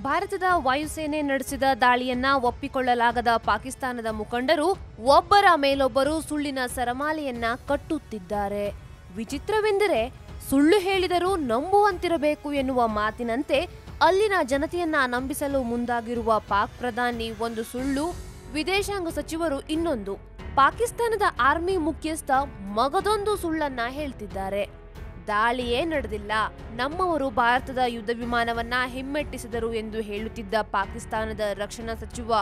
ಭಾರತದ ವಾಯುಸೇನೆ ನಡೆಸಿದ ದಾಳಿಯನ್ನ ಒಪ್ಪಿಕೊಳ್ಳಲಾಗದ ಪಾಕಿಸ್ತಾನದ ಮುಖಂಡರು ಒಬ್ಬರ ಮೇಲೊಬ್ಬರು ಸುಳ್ಳಿನ ಸರಮಾಲೆಯನ್ನ ಕಟ್ಟುತ್ತಿದ್ದಾರೆ. ವಿಚಿತ್ರವೆಂದರೆ ಸುಳ್ಳು ಹೇಳಿದರೂ ನಂಬುವಂತಿರಬೇಕು ಎನ್ನುವ ಮಾತಿನಂತೆ ಅಲ್ಲಿನ ಜನತೆಯನ್ನ ನಂಬಿಸಲು ಮುಂದಾಗಿರುವ ಪಾಕ್ ಪ್ರಧಾನಿ ಒಂದು ಸುಳ್ಳು, ವಿದೇಶಾಂಗ ಸಚಿವರು ಇನ್ನೊಂದು. ಪಾಕಿಸ್ತಾನದ ಆರ್ಮಿ ಮುಖ್ಯಸ್ಥ ಮಗದೊಂದು ಸುಳ್ಳನ್ನ ಹೇಳ್ತಿದ್ದಾರೆ. ದಾಳಿಯೇ ನಡೆದಿಲ್ಲ. ನಮ್ಮವರು ಭಾರತದ ಯುದ್ಧ ವಿಮಾನವನ್ನ ಹಿಮ್ಮೆಟ್ಟಿಸಿದರು ಎಂದು ಹೇಳುತ್ತಿದ್ದ ಪಾಕಿಸ್ತಾನದ ರಕ್ಷಣಾ ಸಚಿವ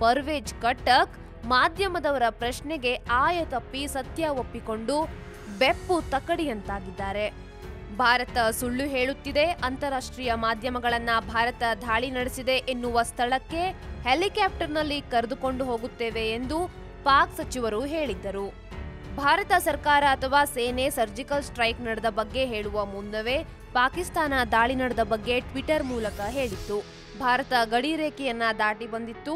ಪರ್ವೇಜ್ ಕಟ್ಟಕ್ ಮಾಧ್ಯಮದವರ ಪ್ರಶ್ನೆಗೆ ಆಯ ತಪ್ಪಿ ಸತ್ಯ ಒಪ್ಪಿಕೊಂಡು ಬೆಪ್ಪು ತಕ್ಕಡಿಯಂತಾಗಿದ್ದಾರೆ ಭಾರತ ಸುಳ್ಳು ಹೇಳುತ್ತಿದೆ, ಅಂತಾರಾಷ್ಟ್ರೀಯ ಮಾಧ್ಯಮಗಳನ್ನ ಭಾರತ ದಾಳಿ ನಡೆಸಿದೆ ಎನ್ನುವ ಸ್ಥಳಕ್ಕೆ ಹೆಲಿಕಾಪ್ಟರ್ನಲ್ಲಿ ಕರೆದುಕೊಂಡು ಹೋಗುತ್ತೇವೆ ಎಂದು ಪಾಕ್ ಸಚಿವರು ಹೇಳಿದ್ದರು. ಭಾರತ ಸರ್ಕಾರ ಅಥವಾ ಸೇನೆ ಸರ್ಜಿಕಲ್ ಸ್ಟ್ರೈಕ್ ನಡೆದ ಬಗ್ಗೆ ಹೇಳುವ ಮುನ್ನವೇ ಪಾಕಿಸ್ತಾನ ದಾಳಿ ನಡೆದ ಬಗ್ಗೆ ಟ್ವಿಟರ್ ಮೂಲಕ ಹೇಳಿತ್ತು. ಭಾರತ ಗಡಿ ರೇಖೆಯನ್ನ ದಾಟಿ ಬಂದಿತ್ತು.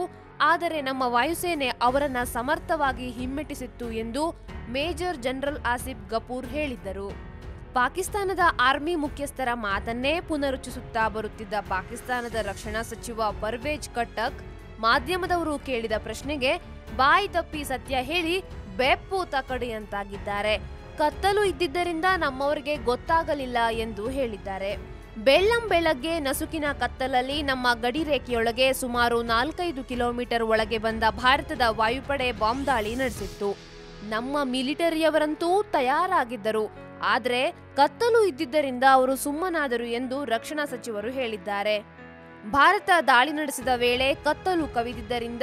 ಆದರೆ ನಮ್ಮ ವಾಯುಸೇನೆ ಅವರನ್ನ ಸಮರ್ಥವಾಗಿ ಹಿಮ್ಮೆಟ್ಟಿಸಿತ್ತು ಎಂದು ಮೇಜರ್ ಜನರಲ್ ಆಸಿಫ್ ಗಪೂರ್ ಹೇಳಿದ್ದರು. ಪಾಕಿಸ್ತಾನದ ಆರ್ಮಿ ಮುಖ್ಯಸ್ಥರ ಮಾತನ್ನೇ ಪುನರುಚ್ಚಿಸುತ್ತಾ ಬರುತ್ತಿದ್ದ ಪಾಕಿಸ್ತಾನದ ರಕ್ಷಣಾ ಸಚಿವ ಪರ್ವೇಜ್ ಕಟ್ಟಕ್ ಮಾಧ್ಯಮದವರು ಕೇಳಿದ ಪ್ರಶ್ನೆಗೆ ಬಾಯಿ ತಪ್ಪಿ ಸತ್ಯ ಹೇಳಿ ಬೆಪ್ಪು ತಕಡಿಯಂತಾಗಿದ್ದಾರೆ ಕತ್ತಲು ಇದ್ದಿದ್ದರಿಂದ ನಮ್ಮವರಿಗೆ ಗೊತ್ತಾಗಲಿಲ್ಲ ಎಂದು ಹೇಳಿದ್ದಾರೆ. ಬೆಳ್ಳಂ ಬೆಳಗ್ಗೆ ನಸುಕಿನ ಕತ್ತಲಲ್ಲಿ ನಮ್ಮ ಗಡಿ ರೇಖೆಯೊಳಗೆ ಸುಮಾರು ನಾಲ್ಕೈದು ಕಿಲೋಮೀಟರ್ ಒಳಗೆ ಬಂದ ಭಾರತದ ವಾಯುಪಡೆ ಬಾಂಬ್ ದಾಳಿ ನಡೆಸಿತ್ತು. ನಮ್ಮ ಮಿಲಿಟರಿಯವರಂತೂ ತಯಾರಾಗಿದ್ದರು. ಆದರೆ ಕತ್ತಲು ಇದ್ದಿದ್ದರಿಂದ ಅವರು ಸುಮ್ಮನಾದರು ಎಂದು ರಕ್ಷಣಾ ಸಚಿವರು ಹೇಳಿದ್ದಾರೆ. ಭಾರತ ದಾಳಿ ನಡೆಸಿದ ವೇಳೆ ಕತ್ತಲು ಕವಿದಿದ್ದರಿಂದ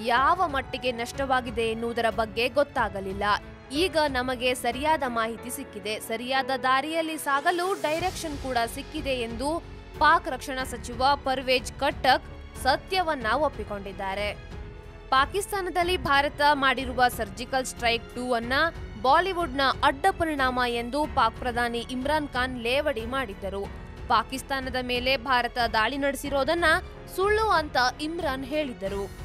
ಯಾವ ಮಟ್ಟಿಗೆ ನಷ್ಟವಾಗಿದೆ ಎನ್ನುವುದರ ಬಗ್ಗೆ ಗೊತ್ತಾಗಲಿಲ್ಲ. ಈಗ ನಮಗೆ ಸರಿಯಾದ ಮಾಹಿತಿ ಸಿಕ್ಕಿದೆ. ಸರಿಯಾದ ದಾರಿಯಲ್ಲಿ ಸಾಗಲು ಡೈರೆಕ್ಷನ್ ಕೂಡ ಸಿಕ್ಕಿದೆ ಎಂದು ಪಾಕ್ ರಕ್ಷಣಾ ಸಚಿವ ಪರ್ವೇಜ್ ಕಟ್ಟಕ್ ಸತ್ಯವನ್ನ ಒಪ್ಪಿಕೊಂಡಿದ್ದಾರೆ. ಪಾಕಿಸ್ತಾನದಲ್ಲಿ ಭಾರತ ಮಾಡಿರುವ ಸರ್ಜಿಕಲ್ ಸ್ಟ್ರೈಕ್ ಟೂ ಅನ್ನ ಬಾಲಿವುಡ್ನ ಅಡ್ಡ ಪರಿಣಾಮ ಎಂದು ಪಾಕ್ ಪ್ರಧಾನಿ ಇಮ್ರಾನ್ ಖಾನ್ ಲೇವಡಿ ಮಾಡಿದ್ದರು. ಪಾಕಿಸ್ತಾನದ ಮೇಲೆ ಭಾರತ ದಾಳಿ ನಡೆಸಿರೋದನ್ನ ಸುಳ್ಳು ಅಂತ ಇಮ್ರಾನ್ ಹೇಳಿದ್ದರು.